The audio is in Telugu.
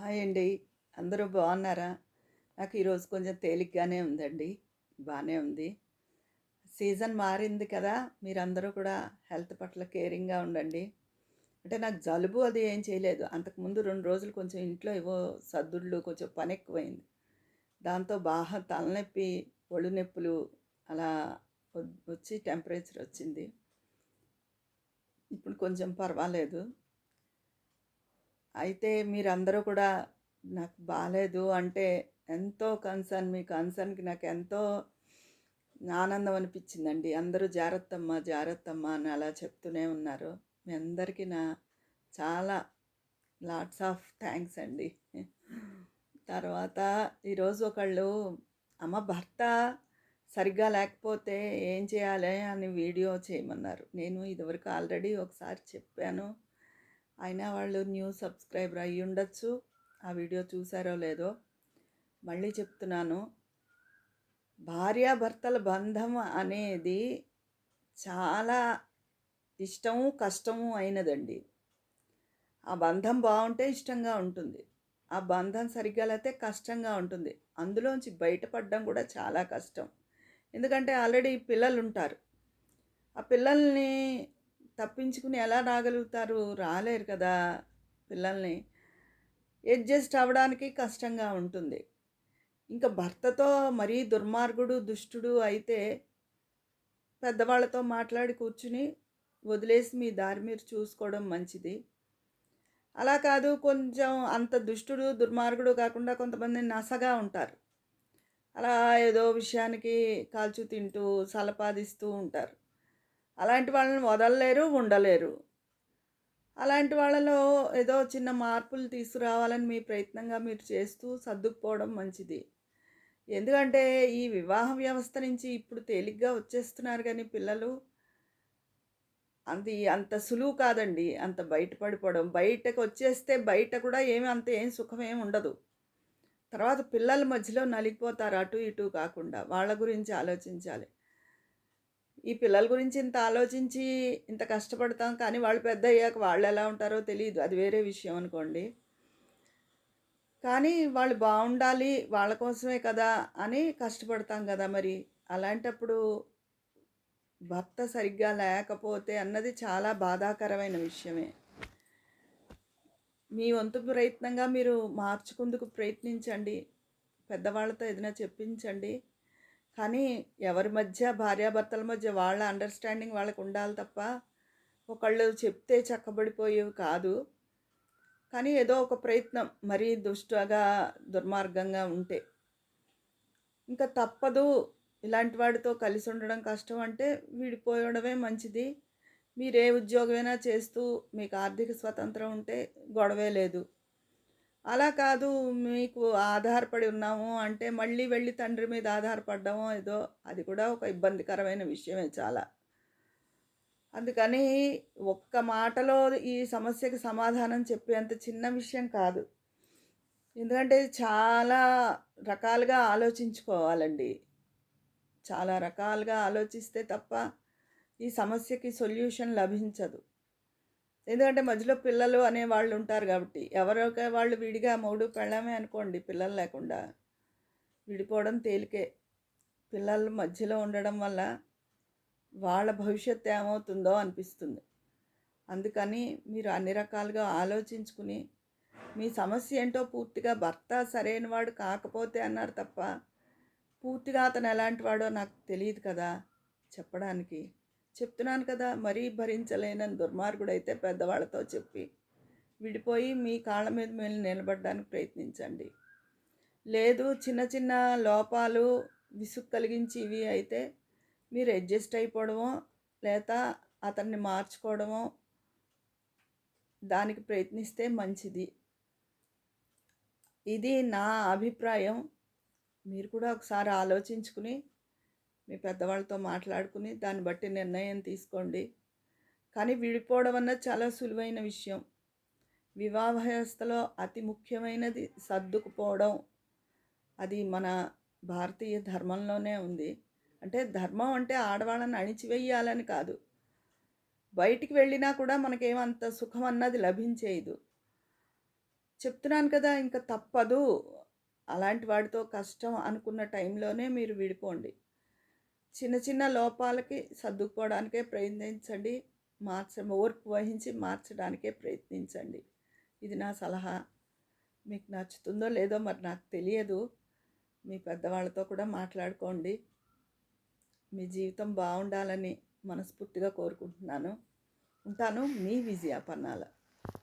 హాయ్ అండి. అందరూ బాగున్నారా? నాకు ఈరోజు కొంచెం తేలిగ్గానే ఉందండి. బాగానే ఉంది. సీజన్ మారింది కదా మీరందరూ కూడా హెల్త్ పట్ల కేరింగ్గా ఉండండి. అంటే నాకు జలుబు అది ఏం చేయలేదు. అంతకుముందు రెండు రోజులు కొంచెం ఇంట్లో ఏవో సద్దుళ్ళు కొంచెం పని ఎక్కువైంది. దాంతో బాగా తలనొప్పి ఒళ్ళు నొప్పులు అలా వచ్చి టెంపరేచర్ వచ్చింది. ఇప్పుడు కొంచెం పర్వాలేదు. అయితే మీరందరూ కూడా నాకు బాగాలేదు అంటే ఎంతో కన్సర్న్ మీ కన్సర్న్కి నాకు ఎంతో ఆనందం అనిపించిందండి. అందరూ జాగ్రత్తమ్మ జాగ్రత్తమ్మ అని అలా చెప్తూనే ఉన్నారు. మీ అందరికీ నా చాలా లాట్స్ ఆఫ్ థ్యాంక్స్ అండి. తర్వాత ఈరోజు ఒకళ్ళు అమ్మ భర్త సరిగ్గా లేకపోతే ఏం చేయాలి? అని వీడియో చేయమన్నారు. నేను ఇదివరకు ఆల్రెడీ ఒకసారి చెప్పాను. అయినా వాళ్ళు న్యూ సబ్స్క్రైబర్ అయ్యి ఉండొచ్చు. ఆ వీడియో చూసారో లేదో మళ్ళీ చెప్తున్నాను. భార్యాభర్తల బంధం అనేది చాలా ఇష్టము కష్టము అయినదండి. ఆ బంధం బాగుంటే ఇష్టంగా ఉంటుంది. ఆ బంధం సరిగ్గా లేతే కష్టంగా ఉంటుంది. అందులోంచి బయటపడడం కూడా చాలా కష్టం. ఎందుకంటే ఆల్రెడీ పిల్లలు ఉంటారు ఆ పిల్లల్ని తప్పించుకుని ఎలా రాగలుగుతారు? రాలేరు కదా పిల్లల్ని. అడ్జస్ట్ అవ్వడానికి కష్టంగా ఉంటుంది. ఇంకా భర్తతో మరీ దుర్మార్గుడు దుష్టుడు అయితే పెద్దవాళ్ళతో మాట్లాడి కూర్చుని వదిలేసి మీ దారి మీరు చూసుకోవడం మంచిది. అలా కాదు కొంచెం అంత దుష్టుడు దుర్మార్గుడు కాకుండా కొంతమంది నసగా ఉంటారు. అలా ఏదో విషయానికి కాల్చు తింటూ సలపాదిస్తూ ఉంటారు. అలాంటి వాళ్ళని వదలలేరు ఉండలేరు. అలాంటి వాళ్ళలో ఏదో చిన్న మార్పులు తీసుకురావాలని మీ ప్రయత్నంగా మీరు చేస్తూ సర్దుకుపోవడం మంచిది. ఎందుకంటే ఈ వివాహ వ్యవస్థ నుంచి ఇప్పుడు తేలిగ్గా వచ్చేస్తున్నారు కానీ పిల్లలు అది అంత సులువు కాదండి. అంత బయటపడిపోవడం. బయటకు వచ్చేస్తే బయట కూడా ఏమి అంత ఏం సుఖం ఏమి ఉండదు. తర్వాత పిల్లల మధ్యలో నలిగిపోతారు అటు ఇటు కాకుండా. వాళ్ళ గురించి ఆలోచించాలి. ఈ పిల్లల గురించి ఇంత ఆలోచించి ఇంత కష్టపడతాం కానీ వాళ్ళు పెద్ద అయ్యాక వాళ్ళు ఎలా ఉంటారో తెలియదు అది వేరే విషయం అనుకోండి. కానీ వాళ్ళు బాగుండాలి వాళ్ళ కోసమే కదా అని కష్టపడతాం కదా మరి. అలాంటప్పుడు భర్త సరిగ్గా లేకపోతే అన్నది చాలా బాధాకరమైన విషయమే. మీ వంతు ప్రయత్నంగా మీరు మార్చుకుందుకు ప్రయత్నించండి. పెద్దవాళ్ళతో ఏదైనా చెప్పించండి. కానీ ఎవరి మధ్య భార్యాభర్తల మధ్య వాళ్ళ అండర్స్టాండింగ్ వాళ్ళకు ఉండాలి తప్ప ఒకళ్ళు చెప్తే చక్కబడిపోయేవి కాదు. కానీ ఏదో ఒక ప్రయత్నం మరీ దుష్టగా దుర్మార్గంగా ఉంటే. ఇంకా తప్పదు ఇలాంటి వాడితో కలిసి ఉండడం కష్టం అంటే విడిపోయడమే మంచిది. మీరు ఏ ఉద్యోగమైనా చేస్తూ మీకు ఆర్థిక స్వతంత్రం ఉంటే గొడవే లేదు. అలా కాదు మీకు ఆధారపడి ఉన్నాము అంటే మళ్ళీ వెళ్ళి తండ్రి మీద ఆధారపడ్డమో ఏదో అది కూడా ఒక ఇబ్బందికరమైన విషయమే చాలా. అందుకని ఒక్క మాటలో ఈ సమస్యకి సమాధానం చెప్పేంత చిన్న విషయం కాదు. ఎందుకంటే చాలా రకాలుగా ఆలోచించుకోవాలండి. చాలా రకాలుగా ఆలోచిస్తే తప్ప ఈ సమస్యకి సొల్యూషన్ లభించదు. ఎందుకంటే మధ్యలో పిల్లలు అనే వాళ్ళు ఉంటారు కాబట్టి ఎవరొక వాళ్ళు విడిగా మూడు పెళ్ళమే అనుకోండి పిల్లలు లేకుండా. విడిపోవడం తేలికే. పిల్లలు మధ్యలో ఉండడం వల్ల వాళ్ళ భవిష్యత్తు ఏమవుతుందో అనిపిస్తుంది. అందుకని మీరు అన్ని రకాలుగా ఆలోచించుకుని మీ సమస్య ఏంటో పూర్తిగా భర్త సరైన వాడు కాకపోతే అన్నారు తప్ప పూర్తిగా అతను ఎలాంటి వాడో నాకు తెలియదు కదా చెప్పడానికి. చెప్తున్నాను కదా మరీ భరించలేనని దుర్మార్గుడైతే పెద్దవాళ్ళతో చెప్పి విడిపోయి మీ కాళ్ళ మీద మీరు నిలబడడానికి ప్రయత్నించండి. లేదు చిన్న చిన్న లోపాలు విసుగు కలిగించేవి అయితే మీరు అడ్జస్ట్ అయిపోవడమో లేదా అతన్ని మార్చుకోవడమో దానికి ప్రయత్నిస్తే మంచిది. ఇది నా అభిప్రాయం. మీరు కూడా ఒకసారి ఆలోచించుకుని మీ పెద్దవాళ్ళతో మాట్లాడుకుని దాన్ని బట్టి నిర్ణయం తీసుకోండి. కానీ విడిపోవడం అన్నది చాలా సులువైన విషయం. వివాహ వ్యవస్థలో అతి ముఖ్యమైనది సర్దుకుపోవడం. అది మన భారతీయ ధర్మంలోనే ఉంది. అంటే ధర్మం అంటే ఆడవాళ్ళని అణిచివేయాలని కాదు. బయటికి వెళ్ళినా కూడా మనకేమంత సుఖం అన్నది లభించేయదు. చెప్తున్నాను కదా ఇంకా తప్పదు. అలాంటి వాడితో కష్టం అనుకున్న టైంలోనే మీరు విడిపోండి. చిన్న చిన్న లోపాలకి సర్దుకోవడానికే ప్రయత్నించండి. మార్చ ఓర్పు వహించి మార్చడానికే ప్రయత్నించండి. ఇది నా సలహా. మీకు నచ్చుతుందో లేదో మరి నాకు తెలియదు. మీ పెద్దవాళ్ళతో కూడా మాట్లాడుకోండి. మీ జీవితం బాగుండాలని మనస్ఫూర్తిగా కోరుకుంటున్నాను. ఉంటాను మీ విజయ పన్నాల